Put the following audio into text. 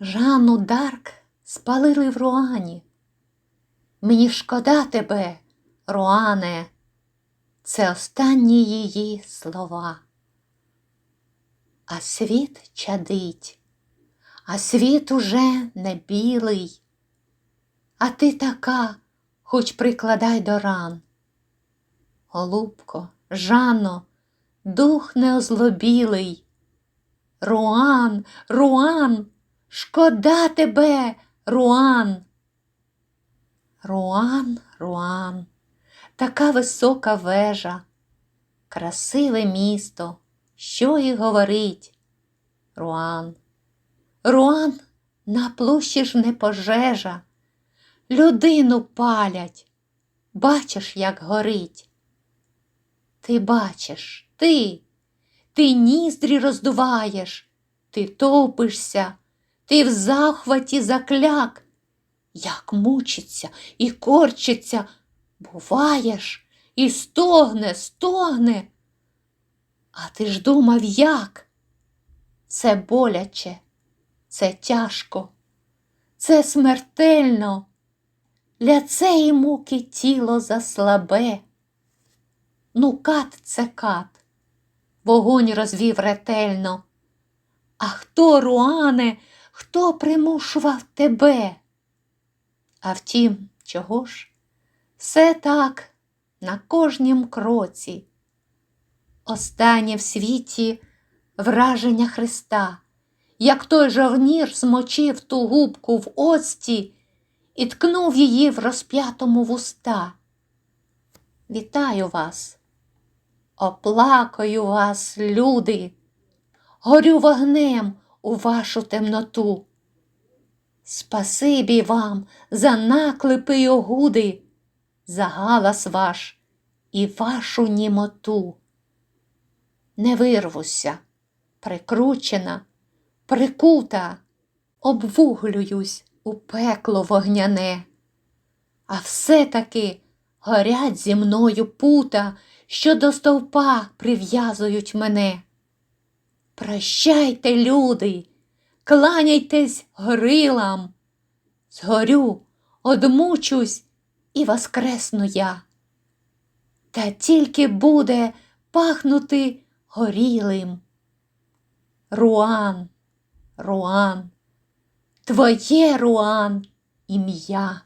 Жанну Дарк спалили в Руані. Мені шкода тебе, Руане, це останні її слова. А світ чадить, а світ уже не білий, а ти така, хоч прикладай до ран. Голубко, Жано, дух не озлобілий. Руан, Руан, шкода тебе, Руан. Руан, Руан, така висока вежа, красиве місто, що й говорить. Руан, Руан на площі ж не пожежа, людину палять, бачиш, як горить. Ти бачиш, ти, ти ніздрі роздуваєш, ти топишся, ти в захваті закляк, як мучиться і корчиться, буваєш, і стогне, стогне. А ти ж думав, як? Це боляче, це тяжко, це смертельно. Для цієї муки тіло заслабе. Ну, кат це кат, вогонь розвів ретельно. А хто, Руане, хто примушував тебе? А втім, чого ж? Все так на кожнім кроці. Останнє в світі враження Христа, як той жовнір змочив ту губку в оцті і ткнув її в розп'ятому вуста. Вітаю вас, оплакаю вас, люди, горю вогнем у вашу темноту. Спасибі вам за наклепи й огуди, за галас ваш і вашу німоту. Не вирвуся, прикручена, прикута, обвуглююсь у пекло вогняне, а все-таки горять зі мною пута, що до стовпа прив'язують мене. Прощайте, люди, кланяйтесь грилам, згорю, одмучусь і воскресну я. Та тільки буде пахнути горілим. Руан, Руан, твоє Руан ім'я.